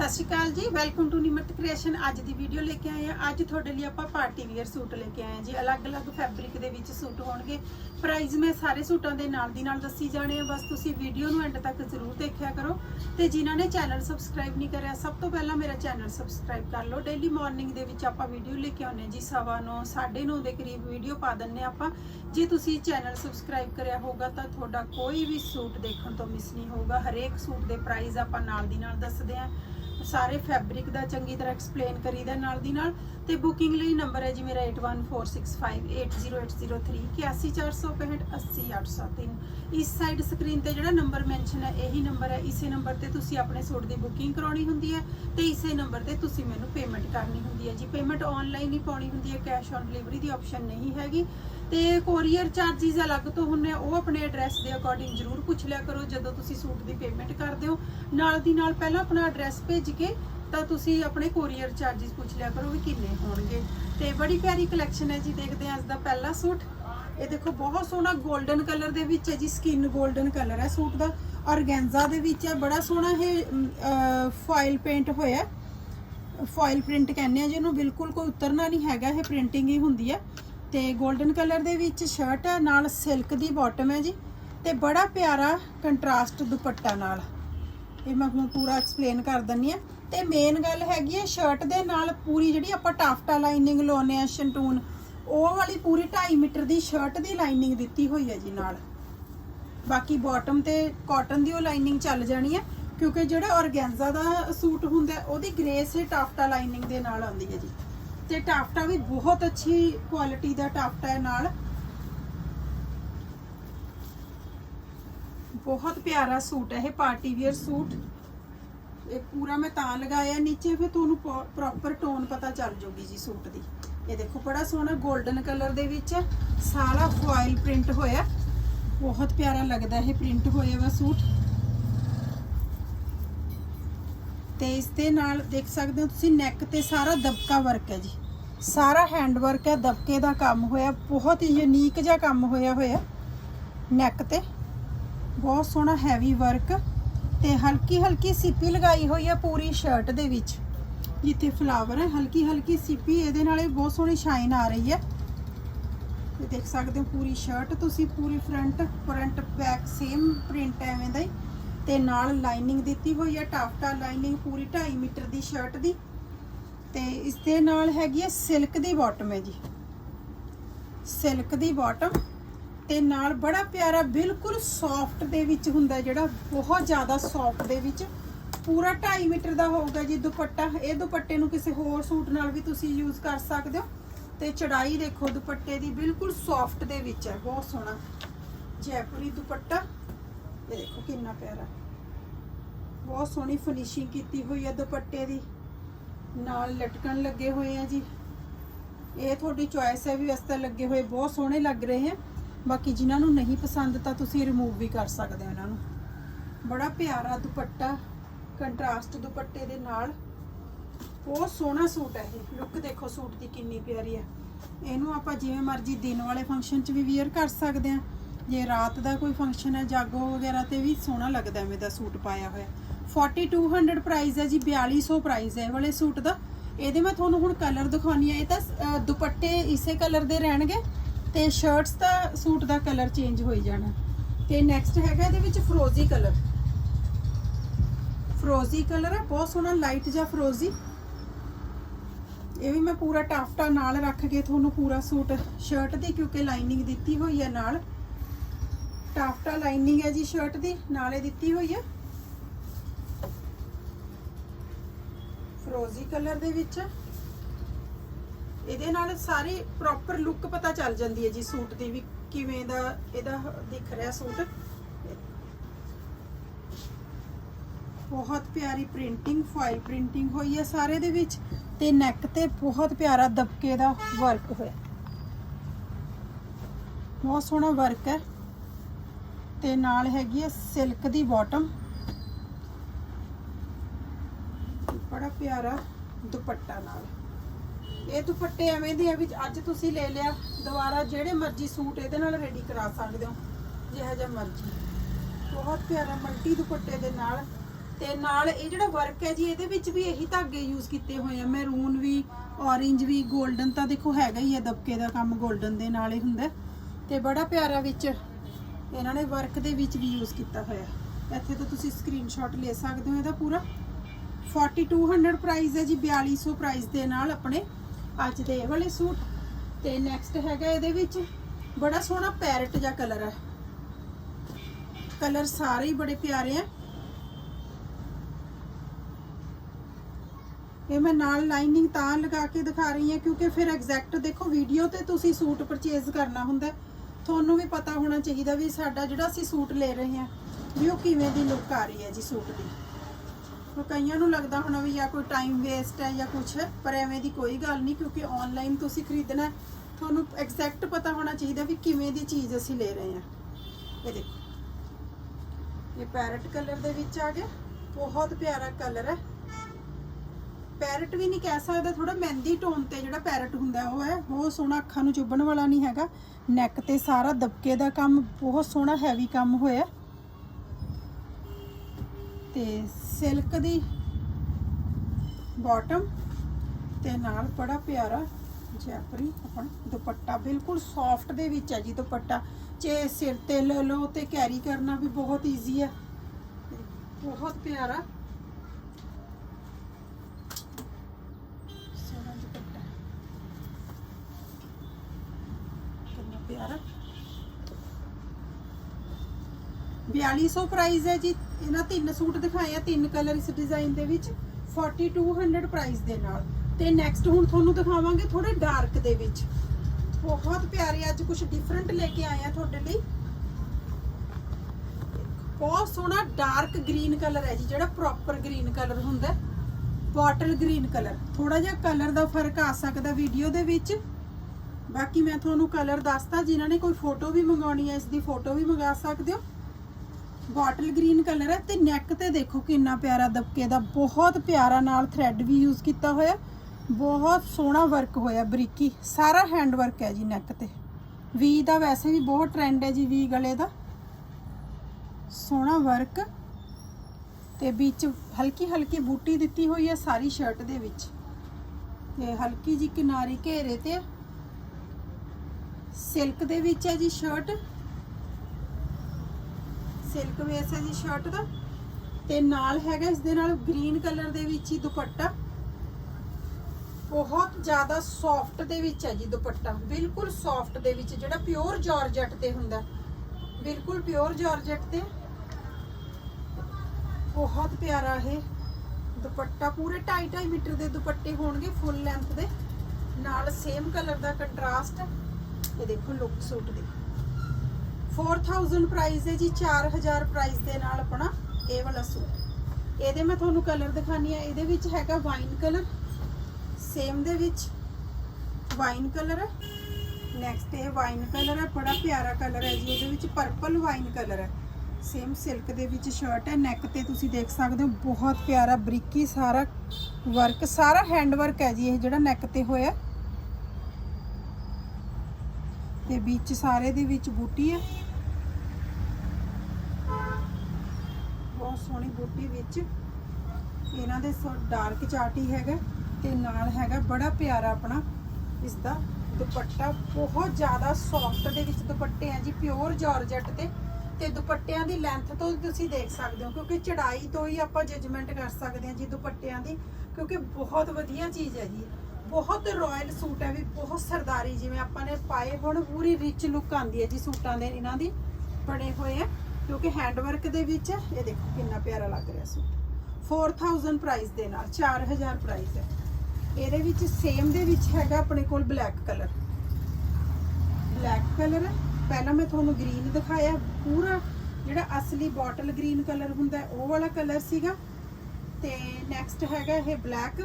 ਸਤਿ ਸ਼੍ਰੀ ਅਕਾਲ ਜੀ। Welcome to Nimrat creation ਅੱਜ ਦੀ ਵੀਡੀਓ ਲੈ ਕੇ ਆਏ ਆ ਅੱਜ ਤੁਹਾਡੇ ਲਈ ਆਪਾਂ ਪਾਰਟੀ ਵੀਅਰ ਸੂਟ ਲੈ ਕੇ ਆਏ ਆ ਜੀ। ਅਲੱਗ-ਅਲੱਗ ਫੈਬਰਿਕ ਦੇ ਵਿੱਚ ਸੂਟ ਹੋਣਗੇ। ਪ੍ਰਾਈਸ ਮੈਂ ਸਾਰੇ ਸੂਟਾਂ ਦੇ ਨਾਲ ਦੀ ਨਾਲ ਦੱਸੀ ਜਾਣੇ ਆ ਬਸ ਤੁਸੀਂ ਵੀਡੀਓ ਨੂੰ ਐਂਡ ਤੱਕ ਜ਼ਰੂਰ ਦੇਖਿਆ ਕਰੋ। ਤੇ ਜਿਨ੍ਹਾਂ ਨੇ ਚੈਨਲ ਸਬਸਕ੍ਰਾਈਬ ਨਹੀਂ ਕਰਿਆ ਸਭ ਤੋਂ ਪਹਿਲਾਂ ਮੇਰਾ ਚੈਨਲ ਸਬਸਕ੍ਰਾਈਬ ਕਰ ਲਓ। ਡੇਲੀ ਮਾਰਨਿੰਗ ਦੇ ਵਿੱਚ ਆਪਾਂ ਵੀਡੀਓ ਲੈ ਕੇ ਆਉਂਦੇ ਹਾਂ ਜੀ। ਸਵਾ ਨੌ, ਸਾਢੇ ਨੌ ਦੇ ਕਰੀਬ ਵੀਡੀਓ ਪਾ ਦਿੰਨੇ ਆਪਾਂ। ਜੇ ਤੁਸੀਂ ਚੈਨਲ ਸਬਸਕ੍ਰਾਈਬ ਕਰਿਆ ਹੋਗਾ ਤਾਂ ਤੁਹਾਡਾ ਕੋਈ ਵੀ ਸੂਟ ਦੇਖਣ ਤੋਂ ਮਿਸ ਨਹੀਂ ਹੋਊਗਾ। ਹਰੇਕ ਸੂਟ ਦੇ ਪ੍ਰਾਈਸ ਆਪਾਂ ਨਾਲ ਦੀ ਨਾਲ ਦੱਸਦੇ ਆਂ ਸਾਰੇ ਫੈਬਰਿਕ ਦਾ ਚੰਗੀ ਤਰ੍ਹਾਂ ਐਕਸਪਲੇਨ ਕਰੀਦਾ ਨਾਲ ਦੀ ਨਾਲ। ਤੇ ਬੁਕਿੰਗ ਲਈ ਨੰਬਰ ਹੈ ਜੀ ਮੇਰਾ 8146580803 8146580803 ਇਸ ਸਾਈਡ ਸਕਰੀਨ ਤੇ ਜਿਹੜਾ ਨੰਬਰ ਮੈਂਸ਼ਨ ਹੈ, ਇਹੀ ਨੰਬਰ ਹੈ। ਇਸੇ ਨੰਬਰ ਤੇ ਤੁਸੀਂ ਆਪਣੇ ਸੂਟ ਦੀ ਬੁਕਿੰਗ ਕਰਾਉਣੀ ਹੁੰਦੀ ਹੈ ਤੇ ਇਸੇ ਨੰਬਰ ਤੇ ਤੁਸੀਂ ਮੈਨੂੰ ਪੇਮੈਂਟ ਕਰਨੀ ਹੁੰਦੀ ਹੈ ਜੀ। ਪੇਮੈਂਟ ਆਨਲਾਈਨ ਹੀ ਪਾਉਣੀ ਹੁੰਦੀ ਹੈ ਕੈਸ਼ ਔਨ ਡਿਲੀਵਰੀ ਦੀ ਆਪਸ਼ਨ ਨਹੀਂ ਹੈਗੀ। ਤੇ ਕੋਰੀਅਰ ਚਾਰजेस ਅਲੱਗ ਤੋਂ ਹੁੰਨੇ ਉਹ ਆਪਣੇ ਐਡਰੈਸ ਦੇ ਅਕੋਰਡਿੰਗ ਜ਼ਰੂਰ ਪੁੱਛ ਲਿਆ ਕਰੋ, ਜਦੋਂ ਤੁਸੀਂ ਸੂਟ ਦੀ ਪੇਮੈਂਟ ਕਰਦੇ ਹੋ। ਨਾਲ ਦੀ ਨਾਲ ਪਹਿਲਾਂ ਆਪਣਾ ਐਡਰੈਸ ਭੇਜ ਕੇ ਤਾਂ ਤੁਸੀਂ ਆਪਣੇ ਕੋਰੀਅਰ ਚਾਰजेस ਪੁੱਛ ਲਿਆ ਕਰੋ ਵੀ ਕਿੰਨੇ ਹੋਣਗੇ। ਤੇ ਬੜੀ ਪਿਆਰੀ ਕਲੈਕਸ਼ਨ ਹੈ ਜੀ, ਦੇਖਦੇ ਹਾਂ ਅੱਜ ਦਾ ਪਹਿਲਾ ਸੂਟ। ਇਹ ਦੇਖੋ, ਬਹੁਤ ਸੋਹਣਾ 골ਡਨ ਕਲਰ ਦੇ ਵਿੱਚ ਹੈ ਜੀ ਸਕਿਨ 골ਡਨ ਕਲਰ ਹੈ ਸੂਟ ਦਾ। ਔਰ ਗੈਂਜਾ ਦੇ ਵਿੱਚ ਹੈ, ਬੜਾ ਸੋਹਣਾ ਇਹ ਫਾਈਲ ਪੇਂਟ ਹੋਇਆ ਫਾਈਲ ਪ੍ਰਿੰਟ ਕਹਿੰਦੇ ਆ ਜਿਹਨੂੰ ਬਿਲਕੁਲ ਕੋਈ ਉਤਰਨਾ ਨਹੀਂ ਹੈਗਾ, ਇਹ ਪ੍ਰਿੰਟਿੰਗ ਹੀ ਹੁੰਦੀ ਹੈ। ਤੇ 골ਡਨ ਕਲਰ ਦੇ ਵਿੱਚ ਸ਼ਰਟ ਹੈ ਨਾਲ ਸਿਲਕ ਦੀ ਬਾਟਮ ਹੈ ਜੀ, ਤੇ ਬੜਾ ਪਿਆਰਾ ਕੰਟਰਾਸਟ ਦੁਪੱਟਾ ਨਾਲ। ਇਹ ਮੈਂ ਹੁਣ ਪੂਰਾ ਐਕਸਪਲੇਨ ਕਰ ਦਿੰਨੀ ਆ ਤੇ ਮੇਨ ਗੱਲ ਹੈਗੀ ਹੈ ਸ਼ਰਟ ਦੇ ਨਾਲ ਪੂਰੀ ਜਿਹੜੀ ਆਪਾਂ ਟਾਫਟਾ ਲਾਈਨਿੰਗ ਲਾਉਨੇ ਆ ਸ਼ੰਟੂਨ, ਉਹ ਵਾਲੀ ਪੂਰੀ 2.5 ਮੀਟਰ ਦੀ ਸ਼ਰਟ ਦੀ ਲਾਈਨਿੰਗ ਦਿੱਤੀ ਹੋਈ ਹੈ ਜੀ ਨਾਲ। ਬਾਕੀ ਬਾਟਮ ਤੇ ਕਾਟਨ ਦੀ ਉਹ ਲਾਈਨਿੰਗ ਚੱਲ ਜਾਣੀ ਹੈ ਕਿਉਂਕਿ ਜਿਹੜਾ ਔਰਗੈਂਜ਼ਾ ਦਾ ਸੂਟ ਹੁੰਦਾ, ਉਹਦੀ ਗ੍ਰੇਸ ਹੀ ਟਾਫਟਾ ਲਾਈਨਿੰਗ ਦੇ ਨਾਲ ਆਉਂਦੀ ਹੈ ਜੀ। ਤੇ ਟਾਫਟਾ ਵੀ ਬਹੁਤ ਅੱਛੀ ਕੁਆਲਿਟੀ ਦਾ ਟਾਫਟਾ ਹੈ ਨਾਲ। ਬਹੁਤ ਪਿਆਰਾ ਸੂਟ ਹੈ ਇਹ ਪਾਰਟੀ ਵੇਅਰ ਸੂਟ। ਇਹ ਪੂਰਾ ਮੈਂ ਤਾਂ ਲਗਾਇਆ, ਨੀਚੇ ਫਿਰ ਤੁਹਾਨੂੰ ਪ੍ਰੋਪਰ ਟੋਨ ਪਤਾ ਚੱਲ ਜੂਗੀ ਜੀ ਸੂਟ ਦੀ। ਇਹ ਦੇਖੋ ਬੜਾ ਸੋਹਣਾ 골ਡਨ ਕਲਰ ਦੇ ਵਿੱਚ ਸਾਰਾ ਫੁਆਇਲ ਪ੍ਰਿੰਟ ਹੋਇਆ। ਬਹੁਤ ਪਿਆਰਾ ਲੱਗਦਾ ਇਹ ਪ੍ਰਿੰਟ ਹੋਇਆ ਵਾ ਸੂਟ। ਤੇ ਇਸ ਦੇ ਨਾਲ ਦੇਖ ਸਕਦੇ ਹੋ ਤੁਸੀਂ ਨੈਕ ਤੇ ਸਾਰਾ ਦਬਕਾ ਵਰਕ ਹੈ ਜੀ। ਸਾਰਾ ਹੈਂਡ ਵਰਕ ਹੈ, ਦਬਕੇ ਦਾ ਕੰਮ ਹੋਇਆ, ਬਹੁਤ ਯੂਨੀਕ ਜਿਹਾ ਕੰਮ ਹੋਇਆ ਹੋਇਆ ਨੈਕ ਤੇ। ਬਹੁਤ ਸੋਹਣਾ ਹੈਵੀ ਵਰਕ ਤੇ ਹਲਕੀ ਹਲਕੀ ਸਿੱਪੀ ਲਗਾਈ ਹੋਈ ਹੈ ਪੂਰੀ ਸ਼ਰਟ ਦੇ ਵਿੱਚ। ਜਿੱਥੇ ਫਲਾਵਰ ਹੈ ਹਲਕੀ ਹਲਕੀ ਸਿੱਪੀ, ਇਹਦੇ ਨਾਲ ਬਹੁਤ ਸੋਹਣੀ ਸ਼ਾਈਨ ਆ ਰਹੀ ਹੈ। ਤੇ ਦੇਖ ਸਕਦੇ ਹੋ ਪੂਰੀ ਸ਼ਰਟ ਤੁਸੀਂ ਪੂਰੀ front front back same print ਐਵੇਂ ਦਾ ਹੀ। ਤੇ ਨਾਲ ਲਾਈਨਿੰਗ ਦਿੱਤੀ ਹੋਈ ਹੈ ਟਾਫਟਾ ਲਾਈਨਿੰਗ ਪੂਰੀ 2.5 ਮੀਟਰ ਦੀ ਸ਼ਰਟ ਦੀ। ਤੇ ਇਸ ਦੇ ਨਾਲ ਹੈਗੀ ਹੈ ਸਿਲਕ ਦੀ ਬਾਟਮ ਹੈ ਜੀ। ਸਿਲਕ ਦੀ ਬਾਟਮ ਤੇ ਨਾਲ ਬੜਾ ਪਿਆਰਾ, ਬਿਲਕੁਲ ਸੌਫਟ ਦੇ ਵਿੱਚ ਹੁੰਦਾ ਜਿਹੜਾ, ਬਹੁਤ ਜ਼ਿਆਦਾ ਸੌਫਟ ਦੇ ਵਿੱਚ। ਪੂਰਾ 2.5 ਮੀਟਰ ਦਾ ਹੋਊਗਾ ਜੀ ਦੁਪੱਟਾ। ਇਹ ਦੁਪੱਟੇ ਨੂੰ ਕਿਸੇ ਹੋਰ ਸੂਟ ਨਾਲ ਵੀ ਤੁਸੀਂ ਯੂਜ਼ ਕਰ ਸਕਦੇ ਹੋ। ਤੇ ਚੜਾਈ ਦੇਖੋ, ਦੁਪੱਟੇ ਦੀ ਬਿਲਕੁਲ ਸੌਫਟ ਦੇ ਵਿੱਚ ਹੈ। ਬਹੁਤ ਸੋਹਣਾ ਜੈਪੁਰੀ ਦੁਪੱਟਾ। ਇਹ ਦੇਖੋ ਕਿੰਨਾ ਪਿਆਰਾ। ਬਹੁਤ ਸੋਹਣੀ ਫਿਨਿਸ਼ਿੰਗ ਕੀਤੀ ਹੋਈ ਹੈ ਦੁਪੱਟੇ ਦੀ। ਨਾਲ ਲਟਕਣ ਲੱਗੇ ਹੋਏ ਆ ਜੀ। ਇਹ ਤੁਹਾਡੀ ਚੁਆਇਸ ਹੈ ਵੀ ਵਾਸਤੇ ਲੱਗੇ ਹੋਏ ਬਹੁਤ ਸੋਹਣੇ ਲੱਗ ਰਹੇ ਹੈ ਬਾਕੀ ਜਿਨ੍ਹਾਂ ਨੂੰ ਨਹੀਂ ਪਸੰਦ ਤਾਂ ਤੁਸੀਂ ਰਿਮੂਵ ਵੀ ਕਰ ਸਕਦੇ ਹੋ ਇਹਨਾਂ ਨੂੰ। ਬੜਾ ਪਿਆਰਾ ਦੁਪੱਟਾ ਕੰਟਰਾਸਟ ਦੁਪੱਟੇ ਦੇ ਨਾਲ। ਬਹੁਤ ਸੋਹਣਾ ਸੂਟ ਹੈ ਇਹ। ਲੁੱਕ ਦੇਖੋ ਸੂਟ ਦੀ ਕਿੰਨੀ ਪਿਆਰੀ ਹੈ। ਇਹਨੂੰ ਆਪਾਂ ਜਿਵੇਂ ਮਰਜ਼ੀ ਦਿਨ ਵਾਲੇ ਫੰਕਸ਼ਨ 'ਚ ਵੀ ਵੇਅਰ ਕਰ ਸਕਦੇ ਹਾਂ ਜੇ ਰਾਤ ਦਾ ਕੋਈ ਫੰਕਸ਼ਨ ਹੈ, ਜਾਗੋ ਵਗੈਰਾ ਤੇ ਵੀ ਸੋਹਣਾ ਲੱਗਦਾ ਐਵੇਂ ਦਾ ਸੂਟ ਪਾਇਆ ਹੋਇਆ। 4200 ਪ੍ਰਾਈਸ ਹੈ ਜੀ 4200 ਪ੍ਰਾਈਸ ਹੈ ਇਹ ਵਾਲੇ ਸੂਟ ਦਾ। ਇਹਦੇ ਮੈਂ ਤੁਹਾਨੂੰ ਹੁਣ ਕਲਰ ਦਿਖਾਉਣੀ ਹੈ ਇਹ ਤਾਂ ਦੁਪੱਟੇ ਇਸੇ ਕਲਰ ਦੇ ਰਹਿਣਗੇ ਤੇ ਸ਼ਰਟਸ ਦਾ ਸੂਟ ਦਾ ਕਲਰ ਚੇਂਜ ਹੋਈ ਜਾਣਾ। ਤੇ ਨੈਕਸਟ ਹੈਗਾ ਇਹਦੇ ਵਿੱਚ ਫਰੋਜ਼ੀ ਕਲਰ ਫਰੋਜ਼ੀ ਕਲਰ ਹੈ ਬਹੁਤ ਸੋਹਣਾ ਲਾਈਟ ਜਿਹਾ ਫਰੋਜ਼ੀ। ਇਹ ਵੀ ਮੈਂ ਪੂਰਾ ਟਾਫਟਾ ਨਾਲ ਰੱਖ ਕੇ ਤੁਹਾਨੂੰ ਪੂਰਾ ਸੂਟ ਸ਼ਰਟ ਦੀ, ਕਿਉਂਕਿ ਲਾਈਨਿੰਗ ਦਿੱਤੀ ਹੋਈ ਹੈ ਨਾਲ। ਟਾਫਟਾ ਲਾਈਨਿੰਗ ਹੈ ਜੀ ਸ਼ਰਟ ਦੀ, ਨਾਲੇ ਦਿੱਤੀ ਹੋਈ ਹੈ ਫਰੋਜ਼ੀ ਕਲਰ ਦੇ ਵਿੱਚ। ਇਹਦੇ ਨਾਲ ਸਾਰੀ ਪ੍ਰੋਪਰ ਲੁੱਕ ਪਤਾ ਚੱਲ ਜਾਂਦੀ ਹੈ ਜੀ ਸੂਟ ਦੀ ਵੀ ਕਿਵੇਂ ਦਾ ਇਹਦਾ ਦਿਖ ਰਿਹਾ ਸੂਟ। ਬਹੁਤ ਪਿਆਰੀ ਪ੍ਰਿੰਟਿੰਗ ਫਾਇਲ ਪ੍ਰਿੰਟਿੰਗ ਹੋਈ ਹੈ ਸਾਰੇ ਦੇ ਵਿੱਚ ਤੇ ਨੈਕ ਤੇ ਬਹੁਤ ਪਿਆਰਾ ਦਬਕੇ ਦਾ ਵਰਕ ਹੋਇਆ। ਬਹੁਤ ਸੋਹਣਾ ਵਰਕ ਹੈ। ਤੇ ਨਾਲ ਹੈਗੀ ਹੈ ਸਿਲਕ ਦੀ ਬਾਟਮ ਬੜਾ ਪਿਆਰਾ ਦੁਪੱਟਾ ਨਾਲ। ਇਹ ਦੁਪੱਟੇ ਐਵੇਂ ਦੇ ਆ ਵੀ ਅੱਜ ਤੁਸੀਂ ਲੈ ਲਿਆ, ਦੁਬਾਰਾ ਜਿਹੜੇ ਮਰਜ਼ੀ ਸੂਟ ਇਹਦੇ ਨਾਲ ਰੈਡੀ ਕਰਾ ਸਕਦੇ ਹੋ, ਜਿਹੋ ਜਿਹਾ ਮਰਜ਼ੀ। ਬਹੁਤ ਪਿਆਰਾ ਮਲਟੀ ਦੁਪੱਟੇ ਦੇ ਨਾਲ। ਤੇ ਨਾਲ ਇਹ ਜਿਹੜਾ ਵਰਕ ਹੈ ਜੀ, ਇਹਦੇ ਵਿੱਚ ਵੀ ਇਹੀ ਧਾਗੇ ਯੂਜ਼ ਕੀਤੇ ਹੋਏ ਆ। ਮੈਰੂਨ ਵੀ ਔਰੇਂਜ ਵੀ 골ਡਨ ਤਾਂ ਦੇਖੋ ਹੈਗਾ ਹੀ ਹੈ ਦਬਕੇ ਦਾ ਕੰਮ 골ਡਨ ਦੇ ਨਾਲ ਹੀ ਹੁੰਦਾ। ਹੈ। ਤੇ ਬੜਾ ਪਿਆਰਾ ਵਿੱਚ ਇਹਨਾਂ ਨੇ ਵਰਕ ਦੇ ਵਿੱਚ ਵੀ ਯੂਜ਼ ਕੀਤਾ ਹੋਇਆ। ਇੱਥੇ ਤੋਂ ਤੁਸੀਂ ਸਕਰੀਨਸ਼ਾਟ ਲੈ ਸਕਦੇ ਹੋ ਇਹਦਾ ਪੂਰਾ। 4200 ਪ੍ਰਾਈਸ ਹੈ ਜੀ 4200 ਪ੍ਰਾਈਸ ਦੇ ਨਾਲ ਆਪਣੇ ਅੱਜ ਦੇ ਇਹ ਵਾਲੇ ਸੂਟ। ਤੇ ਨੈਕਸਟ ਹੈਗਾ ਇਹਦੇ ਵਿੱਚ, ਬੜਾ ਸੋਹਣਾ ਪੈਰਟ ਜਿਹਾ ਕਲਰ ਹੈ। ਕਲਰ ਸਾਰੇ ਹੀ ਬੜੇ ਪਿਆਰੇ ਆ। ਇਹ ਮੈਂ ਨਾਲ ਲਾਈਨਿੰਗ ਤਾਂ ਲਗਾ ਕੇ ਦਿਖਾ ਰਹੀ ਹਾਂ, ਕਿਉਂਕਿ ਫਿਰ ਐਗਜ਼ੈਕਟ ਦੇਖੋ ਵੀਡੀਓ ਤੇ ਤੁਸੀਂ ਸੂਟ ਪਰਚੇਜ਼ ਕਰਨਾ ਹੁੰਦਾ ਤੁਹਾਨੂੰ ਵੀ ਪਤਾ ਹੋਣਾ ਚਾਹੀਦਾ ਵੀ ਸਾਡਾ ਜਿਹੜਾ ਅਸੀਂ ਸੂਟ ਲੈ ਰਹੇ ਹਾਂ, ਵੀ ਉਹ ਕਿਵੇਂ ਦੀ ਲੁੱਕ ਆ ਰਹੀ ਹੈ ਜੀ ਸੂਟ ਦੀ। ਉਹ ਕਈਆਂ ਨੂੰ ਲੱਗਦਾ ਹੋਣਾ ਵੀ ਜਾਂ ਕੋਈ ਟਾਈਮ ਵੇਸਟ ਹੈ ਜਾਂ ਕੁਝ ਹੈ, ਪਰ ਐਵੇਂ ਦੀ ਕੋਈ ਗੱਲ ਨਹੀਂ, ਕਿਉਂਕਿ ਆਨਲਾਈਨ ਤੁਸੀਂ ਖਰੀਦਣਾ ਤੁਹਾਨੂੰ ਐਗਜ਼ੈਕਟ ਪਤਾ ਹੋਣਾ ਚਾਹੀਦਾ ਵੀ ਕਿਵੇਂ ਦੀ ਚੀਜ਼ ਅਸੀਂ ਲੈ ਰਹੇ ਹਾਂ। ਇਹ ਦੇਖੋ। ਇਹ ਪੈਰਟ ਕਲਰ ਦੇ ਵਿੱਚ ਆ ਗਿਆ। ਬਹੁਤ ਪਿਆਰਾ ਕਲਰ ਹੈ। ਪੈਰਟ ਵੀ ਨਹੀਂ ਕਹਿ ਸਕਦਾ ਥੋੜਾ ਮਹਿੰਦੀ ਟੋਨ ਤੇ ਜਿਹੜਾ ਪੈਰਟ ਹੁੰਦਾ ਉਹ ਹੈ। ਬਹੁਤ ਸੋਹਣਾ ਅੱਖਾਂ ਨੂੰ ਚੁੱਭਣ ਵਾਲਾ ਨਹੀਂ ਹੈਗਾ। ਨੈਕ ਤੇ ਸਾਰਾ ਦਬਕੇ ਦਾ ਕੰਮ, ਬਹੁਤ ਸੋਹਣਾ ਹੈਵੀ ਕੰਮ ਹੋਇਆ। ਤੇ ਸਿਲਕ ਦੀ ਬਾਟਮ ਤੇ ਨਾਲ ਬੜਾ ਪਿਆਰਾ ਜੈਪਰੀ ਆਪਣਾ ਦੁਪੱਟਾ, ਬਿਲਕੁਲ ਸੌਫਟ ਦੇ ਵਿੱਚ ਹੈ ਜੀ ਦੁਪੱਟਾ। ਜੇ ਸਿਰ ਤੇ ਲੈ ਲਓ ਤੇ ਕੈਰੀ ਕਰਨਾ ਵੀ ਬਹੁਤ ਈਜ਼ੀ ਹੈ। ਬਹੁਤ ਪਿਆਰਾ। ਸੋਹਣਾ ਦੁਪੱਟਾ। ਕਿੰਨਾ ਪਿਆਰਾ। 4200 ਪ੍ਰਾਈਸ ਹੈ ਜੀ। ਇਹਨਾਂ ਤਿੰਨ ਸੂਟ ਦਿਖਾਏ ਆ, ਤਿੰਨ ਕਲਰ ਇਸ ਡਿਜ਼ਾਈਨ ਦੇ ਵਿੱਚ 4200 ਪ੍ਰਾਈਸ ਦੇ ਨਾਲ। ਤੇ ਨੈਕਸਟ ਹੁਣ ਤੁਹਾਨੂੰ ਦਿਖਾਵਾਂਗੇ ਥੋੜੇ ਡਾਰਕ ਦੇ ਵਿੱਚ। ਬਹੁਤ ਪਿਆਰੇ ਅੱਜ ਕੁਝ ਡਿਫਰੈਂਟ ਲੈ ਕੇ ਆਏ ਆ ਤੁਹਾਡੇ ਲਈ। ਬਹੁਤ ਸੋਹਣਾ ਡਾਰਕ ਗ੍ਰੀਨ ਕਲਰ ਹੈ ਜੀ, ਜਿਹੜਾ ਪ੍ਰੋਪਰ ਗ੍ਰੀਨ ਕਲਰ ਹੁੰਦਾ ਬੋਟਲ ਗ੍ਰੀਨ ਕਲਰ ਥੋੜਾ ਜਿਹਾ ਕਲਰ ਦਾ ਫ਼ਰਕ ਆ ਸਕਦਾ ਵੀਡੀਓ ਦੇ ਵਿੱਚ। ਬਾਕੀ ਮੈਂ ਤੁਹਾਨੂੰ ਕਲਰ ਦੱਸਤਾ, ਜਿਨ੍ਹਾਂ ਨੇ ਕੋਈ ਫੋਟੋ ਵੀ ਮੰਗਾਉਣੀ ਹੈ, ਇਸ ਦੀ ਫੋਟੋ ਵੀ ਮੰਗਾ ਸਕਦੇ ਹੋ। ਬੋਟਲ ਗ੍ਰੀਨ ਕਲਰ ਹੈ ਤੇ ਨੈਕ ਤੇ ਦੇਖੋ ਕਿੰਨਾ ਪਿਆਰਾ ਦਬਕੇ ਦਾ, ਬਹੁਤ ਪਿਆਰਾ ਨਾਲ ਥ੍ਰੈਡ ਵੀ ਯੂਜ਼ ਕੀਤਾ ਹੋਇਆ, ਬਹੁਤ ਸੋਹਣਾ ਵਰਕ ਹੋਇਆ ਬਰੀਕੀ, ਸਾਰਾ ਹੈਂਡ ਵਰਕ ਹੈ ਜੀ ਨੈਕ ਤੇ। ਵੀ ਦਾ ਵੈਸੇ ਵੀ ਬਹੁਤ ਟ੍ਰੈਂਡ ਹੈ ਜੀ ਵੀ ਗਲੇ ਦਾ। ਸੋਹਣਾ ਵਰਕ ਤੇ ਵਿੱਚ ਹਲਕੀ ਹਲਕੀ ਬੂਟੀ ਦਿੱਤੀ ਹੋਈ ਹੈ ਸਾਰੀ ਸ਼ਰਟ ਦੇ ਵਿੱਚ। ਤੇ ਹਲਕੀ ਜੀ ਕਿਨਾਰੀ ਘੇਰੇ ਤੇ ਸਿਲਕ ਦੇ ਵਿੱਚ ਹੈ ਜੀ ਸ਼ਰਟ ਸਿਲਕ ਵੇਸ ਹੈ ਜੀ ਸ਼ਰਟ ਦਾ ਤੇ ਨਾਲ ਹੈਗਾ ਇਸ ਦੇ ਨਾਲ ਗ੍ਰੀਨ ਕਲਰ ਦੇ ਵਿੱਚ ਹੀ ਦੁਪੱਟਾ। ਬਹੁਤ ਜ਼ਿਆਦਾ ਸੌਫਟ ਦੇ ਵਿੱਚ ਹੈ ਜੀ ਦੁਪੱਟਾ। ਬਿਲਕੁਲ ਸੌਫਟ ਦੇ ਵਿੱਚ, ਜਿਹੜਾ ਪਿਓਰ ਜਾਰਜਟ ਤੇ ਹੁੰਦਾ। ਬਿਲਕੁਲ ਪਿਓਰ ਜਾਰਜਟ ਤੇ। ਬਹੁਤ ਪਿਆਰਾ ਇਹ ਦੁਪੱਟਾ। ਪੂਰੇ 2.5 ਮੀਟਰ ਦੇ ਦੁਪੱਟੇ ਹੋਣਗੇ ਫੁੱਲ ਲੈਂਥ ਦੇ। ਨਾਲ ਸੇਮ ਕਲਰ ਦਾ ਕੰਟਰਾਸਟ ਇਹ ਦੇਖੋ ਲੁੱਕ ਸੂਟ ਦੀ। 4000 ਪ੍ਰਾਈਸ ਹੈ ਜੀ 4000 ਪ੍ਰਾਈਸ ਦੇ ਨਾਲ ਆਪਣਾ ਇਹ ਵਾਲਾ ਸੂਟ। ਇਹਦੇ ਮੈਂ ਤੁਹਾਨੂੰ ਕਲਰ ਦਿਖਾਨੀ ਆ ਇਹਦੇ ਵਿੱਚ ਹੈਗਾ ਵਾਈਨ ਕਲਰ ਸੇਮ ਦੇ ਵਿੱਚ ਵਾਈਨ ਕਲਰ ਹੈ। ਨੈਕਸਟ ਇਹ ਵਾਈਨ ਕਲਰ ਹੈ, ਬੜਾ ਪਿਆਰਾ ਕਲਰ ਹੈ ਜੀ। ਇਹਦੇ ਵਿੱਚ ਪਰਪਲ ਵਾਈਨ ਕਲਰ ਹੈ। ਸੇਮ ਸਿਲਕ ਦੇ ਵਿੱਚ ਸ਼ਰਟ ਹੈ। ਨੈਕ ਤੇ ਤੁਸੀਂ ਦੇਖ ਸਕਦੇ ਹੋ, ਬਹੁਤ ਪਿਆਰਾ, ਬਰੀਕੀ ਸਾਰਾ ਵਰਕ ਸਾਰਾ ਹੈਂਡ ਵਰਕ ਹੈ ਜੀ। ਇਹ ਜਿਹੜਾ ਨੈਕ ਤੇ ਹੋਇਆ। ਤੇ ਵਿੱਚ ਸਾਰੇ ਦੇ ਵਿੱਚ ਬੂਟੀ ਹੈ ਬਹੁਤ ਸੋਹਣੀ ਬੂਟੀ ਵਿੱਚ। ਇਹਨਾਂ ਦੇ ਡਾਰਕ ਚਾਟੀ ਹੈਗਾ ਤੇ ਨਾਲ ਹੈਗਾ ਬੜਾ ਪਿਆਰਾ ਆਪਣਾ ਇਸ ਦਾ ਦੁਪੱਟਾ। ਬਹੁਤ ਜ਼ਿਆਦਾ ਸੌਫਟ ਦੇ ਵਿੱਚ ਦੁਪੱਟੇ ਆ ਜੀ ਪਿਓਰ ਜਾਰਜਟ ਤੇ ਤੇ ਦੁਪੱਟਿਆਂ ਦੀ ਲੈਂਥ ਤੋਂ ਤੁਸੀਂ ਦੇਖ ਸਕਦੇ ਹੋ, ਕਿਉਂਕਿ ਚੜਾਈ ਤੋਂ ਹੀ ਆਪਾਂ ਜਜਮੈਂਟ ਕਰ ਸਕਦੇ ਹਾਂ ਜੀ ਦੁਪੱਟਿਆਂ ਦੀ, ਕਿਉਂਕਿ ਬਹੁਤ ਵਧੀਆ ਚੀਜ਼ ਹੈ ਜੀ। ਬਹੁਤ ਰਾਇਲ ਸੂਟ ਹੈ ਵੀ ਬਹੁਤ ਸਰਦਾਰੀ, ਜਿਵੇਂ ਆਪਾਂ ਨੇ ਪਾਏ ਹੁਣ, ਪੂਰੀ ਰਿਚ ਲੁੱਕ ਆਉਂਦੀ ਹੈ ਜੀ ਸੂਟਾਂ ਦੇ, ਇਹਨਾਂ ਦੀ, ਬਣੇ ਹੋਏ ਆ। ਕਿਉਂਕਿ ਹੈਂਡਵਰਕ ਦੇ ਵਿੱਚ ਹੈ। ਇਹ ਦੇਖੋ ਕਿੰਨਾ ਪਿਆਰਾ ਲੱਗ ਰਿਹਾ ਸੂਟ। 4000 ਪ੍ਰਾਈਸ ਦੇ ਨਾਲ 4000 ਪ੍ਰਾਈਸ ਹੈ। ਇਹਦੇ ਵਿੱਚ ਸੇਮ ਦੇ ਵਿੱਚ ਹੈਗਾ ਆਪਣੇ ਕੋਲ ਬਲੈਕ ਕਲਰ ਬਲੈਕ ਕਲਰ ਪਹਿਲਾਂ ਮੈਂ ਤੁਹਾਨੂੰ ਗ੍ਰੀਨ ਦਿਖਾਇਆ, ਪੂਰਾ ਜਿਹੜਾ ਅਸਲੀ ਬੋਟਲ ਗ੍ਰੀਨ ਕਲਰ ਹੁੰਦਾ ਉਹ ਵਾਲਾ ਕਲਰ ਸੀਗਾ। ਤੇ ਨੈਕਸਟ ਹੈਗਾ ਇਹ ਬਲੈਕ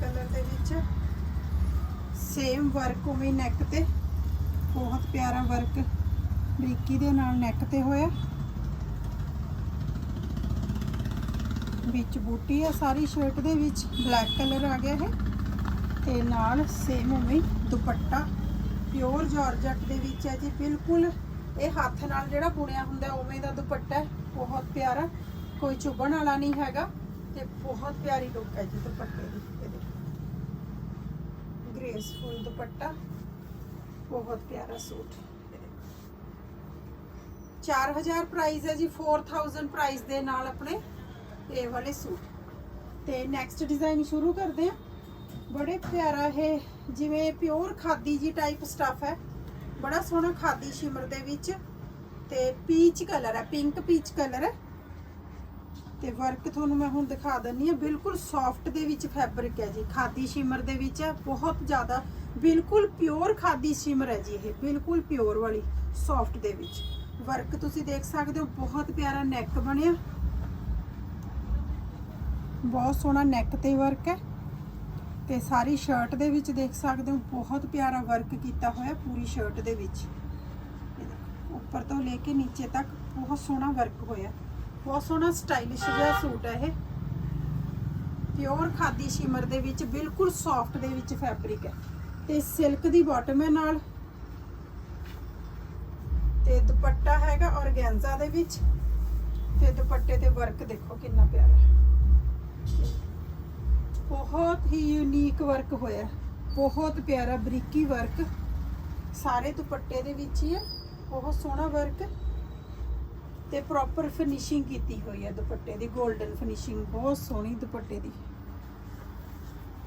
ਕਲਰ ਦੇ ਵਿੱਚ ਸੇਮ ਵਰਕ ਉਵੇਂ ਨੈਕ ਤੇ। ਬਹੁਤ ਪਿਆਰਾ ਵਰਕ ਬਰੀਕੀ ਦੇ ਨਾਲ ਨੈਕ ਤੇ ਹੋਇਆ। ਵਿੱਚ ਬੂਟੀ ਆ ਸਾਰੀ ਸ਼ਰਟ ਦੇ ਵਿੱਚ ਬਲੈਕ ਕਲਰ ਆ ਗਿਆ ਹੈ ਤੇ ਨਾਲ ਸੇਮ ਉਵੇਂ ਦੁਪੱਟਾ। ਪਿਓਰ ਜਾਰਜਟ ਦੇ ਵਿੱਚ ਹੈ ਜੀ, ਬਿਲਕੁਲ ਇਹ ਹੱਥ ਨਾਲ ਜਿਹੜਾ ਬੁਣਿਆ ਹੁੰਦਾ ਉਵੇਂ ਦਾ ਦੁਪੱਟਾ ਬਹੁਤ ਪਿਆਰਾ। ਕੋਈ ਚੁਭਣ ਵਾਲਾ ਨਹੀਂ ਹੈਗਾ ਤੇ ਬਹੁਤ ਪਿਆਰੀ ਲੁੱਕ ਹੈ ਜੀ ਦੁਪੱਟੇ ਦੀ। ਇਹ ਦੇਖੋ ਦੁਪੱਟਾ। ਬਹੁਤ ਪਿਆਰਾ ਸੂਟ। 4000 ਪ੍ਰਾਈਸ ਹੈ ਜੀ 4000 ਪ੍ਰਾਈਸ ਦੇ ਨਾਲ ਆਪਣੇ ਇਹ ਵਾਲੇ ਸੂਟ। ਤੇ ਨੈਕਸਟ ਡਿਜ਼ਾਈਨ ਸ਼ੁਰੂ ਕਰਦੇ ਆ ਬੜੇ ਪਿਆਰਾ ਇਹ, ਜਿਵੇਂ ਪਿਓਰ ਖਾਦੀ ਜੀ ਟਾਈਪ ਸਟਫ ਹੈ। ਬੜਾ ਸੋਹਣਾ ਖਾਦੀ ਸ਼ਿਮਰ ਦੇ ਵਿੱਚ। ਤੇ ਪੀਚ ਕਲਰ ਹੈ ਪਿੰਕ ਪੀਚ ਕਲਰ ਹੈ। ਤੇ ਵਰਕ ਤੁਹਾਨੂੰ ਮੈਂ ਹੁਣ ਦਿਖਾ ਦਿੰਨੀ ਆ ਬਿਲਕੁਲ ਸੌਫਟ ਦੇ ਵਿੱਚ ਫੈਬਰਿਕ ਹੈ ਜੀ। ਖਾਦੀ ਸ਼ਿਮਰ ਦੇ ਵਿੱਚ ਹੈ। ਬਹੁਤ ਜ਼ਿਆਦਾ, ਬਿਲਕੁਲ ਪਿਓਰ ਖਾਦੀ ਸ਼ਿਮਰ ਹੈ ਜੀ ਇਹ। ਬਿਲਕੁਲ ਪਿਓਰ ਵਾਲੀ ਸੌਫਟ ਦੇ ਵਿੱਚ। ਵਰਕ ਤੁਸੀਂ ਦੇਖ ਸਕਦੇ ਹੋ, ਬਹੁਤ ਪਿਆਰਾ ਨੈਕ ਬਣਿਆ। ਬਹੁਤ ਸੋਹਣਾ ਨੈਕ ਤੇ ਵਰਕ ਹੈ। ਤੇ ਸਾਰੀ ਸ਼ਰਟ ਦੇ ਵਿੱਚ ਦੇਖ ਸਕਦੇ ਹੋ, ਬਹੁਤ ਪਿਆਰਾ ਵਰਕ ਕੀਤਾ ਹੋਇਆ ਪੂਰੀ ਸ਼ਰਟ ਦੇ ਵਿੱਚ। ਉੱਪਰ ਤੋਂ ਲੈ ਕੇ ਨੀਚੇ ਤੱਕ ਬਹੁਤ ਸੋਹਣਾ ਵਰਕ ਹੋਇਆ। ਬਹੁਤ ਸੋਹਣਾ ਸਟਾਈਲਿਸ਼ ਜਿਹਾ ਸੂਟ ਹੈ ਇਹ। ਪਿਓਰ ਖਾਦੀ ਸ਼ਿਮਰ ਦੇ ਵਿੱਚ, ਬਿਲਕੁਲ ਸੌਫਟ ਦੇ ਵਿੱਚ ਫੈਬਰਿਕ ਹੈ। ਤੇ ਸਿਲਕ ਦੀ ਬਾਟਮ ਹੈ ਨਾਲ। ਤੇ ਦੁਪੱਟਾ ਹੈਗਾ ਔਰਗੈਂਜ਼ਾ ਦੇ ਵਿੱਚ। ਤੇ ਦੁਪੱਟੇ ਤੇ ਵਰਕ ਦੇਖੋ ਕਿੰਨਾ ਪਿਆਰਾ ਹੈ। ਬਹੁਤ ਹੀ ਯੂਨੀਕ ਵਰਕ ਹੋਇਆ ਬਹੁਤ ਪਿਆਰਾ ਬਰੀਕੀ ਵਰਕ ਸਾਰੇ ਦੁਪੱਟੇ ਦੇ ਵਿੱਚ ਹੀ ਹੈ। ਬਹੁਤ ਸੋਹਣਾ ਵਰਕ ਤੇ ਪ੍ਰੋਪਰ ਫਿਨਿਸ਼ਿੰਗ ਕੀਤੀ ਹੋਈ ਹੈ ਦੁਪੱਟੇ ਦੀ 골ਡਨ ਫਿਨਿਸ਼ਿੰਗ ਬਹੁਤ ਸੋਹਣੀ ਦੁਪੱਟੇ ਦੀ।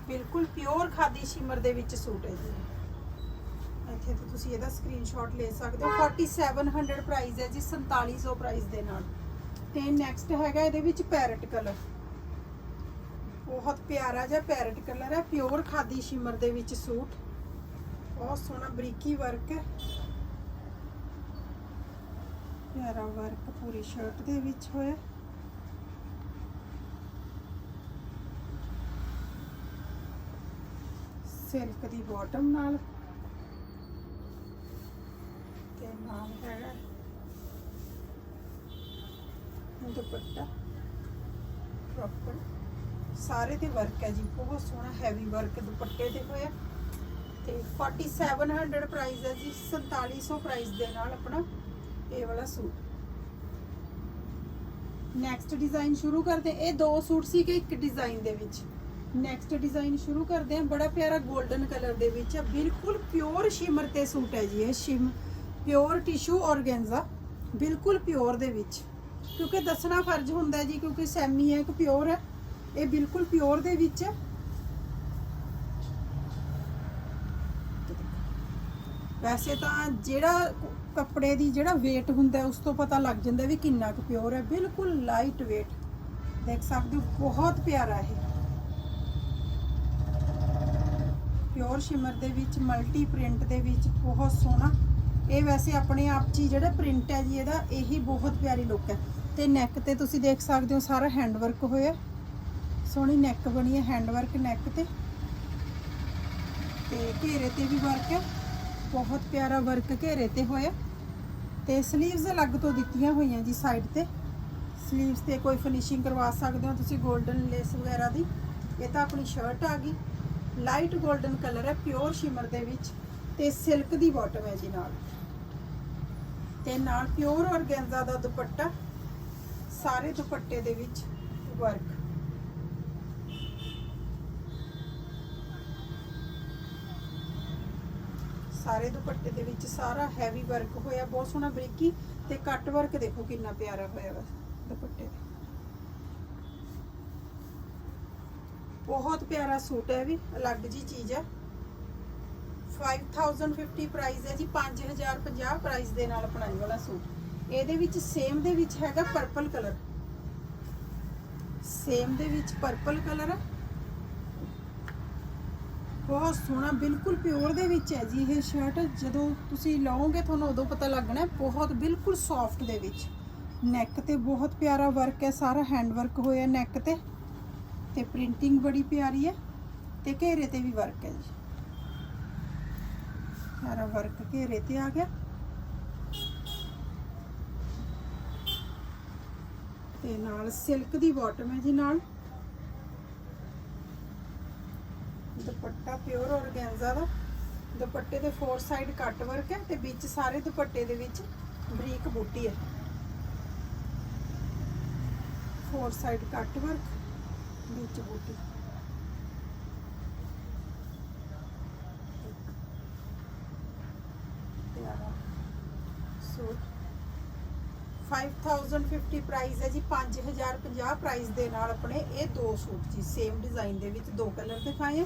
ਬਿਲਕੁਲ ਪਿਓਰ ਖਾਦੀ ਸ਼ਿਮਰ ਦੇ ਵਿੱਚ ਸੂਟ ਹੈ ਜੀ। ਇੱਥੇ ਤੋਂ ਤੁਸੀਂ ਇਹਦਾ ਸਕਰੀਨਸ਼ਾਟ ਲੈ ਸਕਦੇ ਹੋ। 4700 ਪ੍ਰਾਈਸ ਹੈ ਜੀ 4700 ਪ੍ਰਾਈਸ ਦੇ ਨਾਲ। ਤੇ ਨੈਕਸਟ ਹੈਗਾ ਇਹਦੇ ਵਿੱਚ ਪੈਰਟ ਕਲਰ ਬਹੁਤ ਪਿਆਰਾ ਜਿਹਾ ਪੈਰਟ ਕਲਰ ਹੈ ਪਿਓਰ ਖਾਦੀ ਸ਼ਿਮਰ ਦੇ ਵਿੱਚ ਸੂਟ। ਬਹੁਤ ਸੋਹਣਾ ਬਰੀਕੀ ਵਰਕ ਹੈ। ਪਿਆਰਾ ਵਰਕ ਪੂਰੀ ਸ਼ਰਟ ਦੇ ਵਿੱਚ ਹੋਇਆ। ਸਿਲਕ ਦੀ ਬਾਟਮ ਨਾਲ। ਤੇ ਨਾਲ ਹੈਗਾ ਦੁਪੱਟਾ। ਪ੍ਰੋਪਰ ਸਾਰੇ ਤੇ ਵਰਕ ਹੈ ਜੀ, ਬਹੁਤ ਸੋਹਣਾ ਹੈਵੀ ਵਰਕ ਦੁਪੱਟੇ ਤੇ ਹੋਇਆ। ਤੇ 4700 ਪ੍ਰਾਈਸ ਹੈ ਜੀ 4700 ਪ੍ਰਾਈਸ ਦੇ ਨਾਲ ਆਪਣਾ ਇਹ ਵਾਲਾ ਸੂਟ। ਨੈਕਸਟ ਡਿਜ਼ਾਈਨ ਸ਼ੁਰੂ ਕਰਦੇ, ਇਹ ਦੋ ਸੂਟ ਸੀ ਕਿ ਇੱਕ ਡਿਜ਼ਾਈਨ ਦੇ ਵਿੱਚ। ਨੈਕਸਟ ਡਿਜ਼ਾਈਨ ਸ਼ੁਰੂ ਕਰਦੇ ਹਾਂ, ਬੜਾ ਪਿਆਰਾ 골ਡਨ ਕਲਰ ਦੇ ਵਿੱਚ ਹੈ ਬਿਲਕੁਲ ਪਿਓਰ ਸ਼ਿਮਰ ਤੇ ਸੂਟ ਹੈ ਜੀ ਇਹ ਸ਼ਿਮ ਪਿਓਰ ਟਿਸ਼ੂ ਔਰਗੈਂਜ਼ਾ ਬਿਲਕੁਲ ਪਿਓਰ ਦੇ ਵਿੱਚ। ਕਿਉਂਕਿ ਦੱਸਣਾ ਫਰਜ਼ ਹੁੰਦਾ ਜੀ, ਕਿਉਂਕਿ ਸੈਮੀ ਹੈ ਕਿ ਪਿਓਰ ਹੈ, ਇਹ ਬਿਲਕੁਲ ਪਿਓਰ ਦੇ ਵਿੱਚ ਹੈ। ਵੈਸੇ ਤਾਂ ਜਿਹੜਾ ਕੱਪੜੇ ਦੀ ਜਿਹੜਾ weight ਹੁੰਦਾ ਉਸ ਤੋਂ ਪਤਾ ਲੱਗ ਜਾਂਦਾ ਵੀ ਕਿੰਨਾ ਕੁ ਪਿਓਰ ਹੈ। ਬਿਲਕੁਲ ਲਾਈਟ weight ਦੇਖ ਸਕਦੇ ਹੋ, ਬਹੁਤ ਪਿਆਰਾ ਹੈ ਪਿਓਰ ਸ਼ਿਮਰ ਦੇ ਵਿੱਚ ਮਲਟੀ ਪ੍ਰਿੰਟ ਦੇ ਵਿੱਚ ਬਹੁਤ ਸੋਹਣਾ। ਇਹ ਵੈਸੇ ਆਪਣੇ ਆਪ 'ਚ ਹੀ ਜਿਹੜਾ ਪ੍ਰਿੰਟ ਹੈ ਜੀ, ਇਹਦਾ ਇਹੀ ਬਹੁਤ ਪਿਆਰੀ ਲੁੱਕ ਹੈ। ਤੇ ਨੈਕ ਤੇ ਤੁਸੀਂ ਦੇਖ ਸਕਦੇ ਹੋ, ਸਾਰਾ ਹੈਂਡ ਵਰਕ ਹੋਇਆ। ਸੋਹਣੀ ਨੈਕ ਬਣੀ ਹੈ ਹੈਂਡ ਵਰਕ ਨੈਕ ਤੇ। ਤੇ ਘੇਰੇ ਤੇ ਵੀ ਵਰਕ ਹੈ। ਬਹੁਤ ਪਿਆਰਾ ਵਰਕ ਘੇਰੇ ਤੇ ਹੋਇਆ। ਤੇ ਸਲੀਵਸ ਅਲੱਗ ਤੋਂ ਦਿੱਤੀਆਂ ਹੋਈਆਂ ਜੀ ਸਾਈਡ ਤੇ। ਸਲੀਵਸ ਤੇ ਕੋਈ ਫਿਨਿਸ਼ਿੰਗ ਕਰਵਾ ਸਕਦੇ ਹੋ ਤੁਸੀਂ 골ਡਨ ਲੇਸ ਵਗੈਰਾ ਦੀ। ਇਹ ਤਾਂ ਆਪਣੀ ਸ਼ਰਟ ਆ ਗਈ। ਲਾਈਟ 골ਡਨ ਕਲਰ ਹੈ ਪਿਓਰ ਸ਼ਿਮਰ ਦੇ ਵਿੱਚ। ਤੇ ਸਿਲਕ ਦੀ ਬਾਟਮ ਹੈ ਜੀ ਨਾਲ। ਤੇ ਨਾਲ ਪਿਓਰ ਔਰਗੈਂਜ਼ਾ ਦਾ ਦੁਪੱਟਾ। ਸਾਰੇ ਦੁਪੱਟੇ ਦੇ ਵਿੱਚ ਵਰਕ ਸਾਰੇ ਦੁਪੱਟੇ ਦੇ ਵਿੱਚ ਸਾਰਾ ਹੈਵੀ ਵਰਕ ਹੋਇਆ, ਬਹੁਤ ਸੋਹਣਾ ਬਰੀਕੀ ਤੇ ਕੱਟ ਵਰਕ ਦੇਖੋ ਕਿੰਨਾ ਪਿਆਰਾ ਹੋਇਆ ਵਾ ਦੁਪੱਟੇ। ਤੇ ਬਹੁਤ ਪਿਆਰਾ ਸੂਟ ਹੈ ਵੀ, ਅਲੱਗ ਜੀ ਚੀਜ਼ ਹੈ 5050 ਪ੍ਰਾਈਸ ਹੈ ਜੀ 5050 ਪ੍ਰਾਈਸ ਦੇ ਨਾਲ ਬਣਾਈ ਵਾਲਾ ਸੂਟ। ਇਹਦੇ ਵਿੱਚ ਸੇਮ ਦੇ ਵਿੱਚ ਹੈਗਾ ਪਰਪਲ ਕਲਰ ਸੇਮ ਦੇ ਵਿੱਚ ਪਰਪਲ ਕਲਰ ਹੈ ਬਹੁਤ ਸੋਹਣਾ, ਬਿਲਕੁਲ ਪਿਓਰ ਦੇ ਵਿੱਚ ਹੈ ਜੀ ਇਹ ਸ਼ਰਟ ਜਦੋਂ ਤੁਸੀਂ ਲਾਓਗੇ, ਤੁਹਾਨੂੰ ਉਦੋਂ ਪਤਾ ਲੱਗਣਾ ਬਹੁਤ ਬਿਲਕੁਲ ਸੌਫਟ ਦੇ ਵਿੱਚ। ਨੈਕ ਤੇ ਬਹੁਤ ਪਿਆਰਾ ਵਰਕ ਹੈ, ਸਾਰਾ ਹੈਂਡ ਵਰਕ ਹੋਇਆ ਨੈਕ ਤੇ। ਤੇ ਪ੍ਰਿੰਟਿੰਗ ਬੜੀ ਪਿਆਰੀ ਹੈ, ਤੇ ਘੇਰੇ ਤੇ ਵੀ ਵਰਕ ਹੈ ਜੀ। ਸਾਰਾ ਵਰਕ ਘੇਰੇ ਤੇ ਆ ਗਿਆ। ਤੇ ਨਾਲ ਸਿਲਕ ਦੀ ਬਾਟਮ ਹੈ ਜੀ ਨਾਲ। ਦੁਪੱਟਾ ਪਿਓਰ ਔਰਗੈਂਜ਼ਾ ਦਾ ਦੁਪੱਟੇ ਦੇ ਫੋਰ ਸਾਈਡ ਕੱਟ ਵਰਕ ਹੈ ਤੇ ਵਿੱਚ ਸਾਰੇ ਦੁਪੱਟੇ ਦੇ ਵਿੱਚ ਬਰੀਕ ਬੂਟੀ ਹੈ। ਫੋਰ ਸਾਈਡ ਕੱਟ ਵਰਕ ਵਿੱਚ ਬੂਟੀ। ਸੂਟ 5050 ਪ੍ਰਾਈਸ ਹੈ ਜੀ। 5050 ਪ੍ਰਾਈਸ ਦੇ ਨਾਲ ਆਪਣੇ ਇਹ ਦੋ ਸੂਟ ਜੀ। ਸੇਮ ਡਿਜ਼ਾਈਨ ਦੇ ਵਿੱਚ ਦੋ ਕਲਰ ਦਿਖਾਏ ਆ।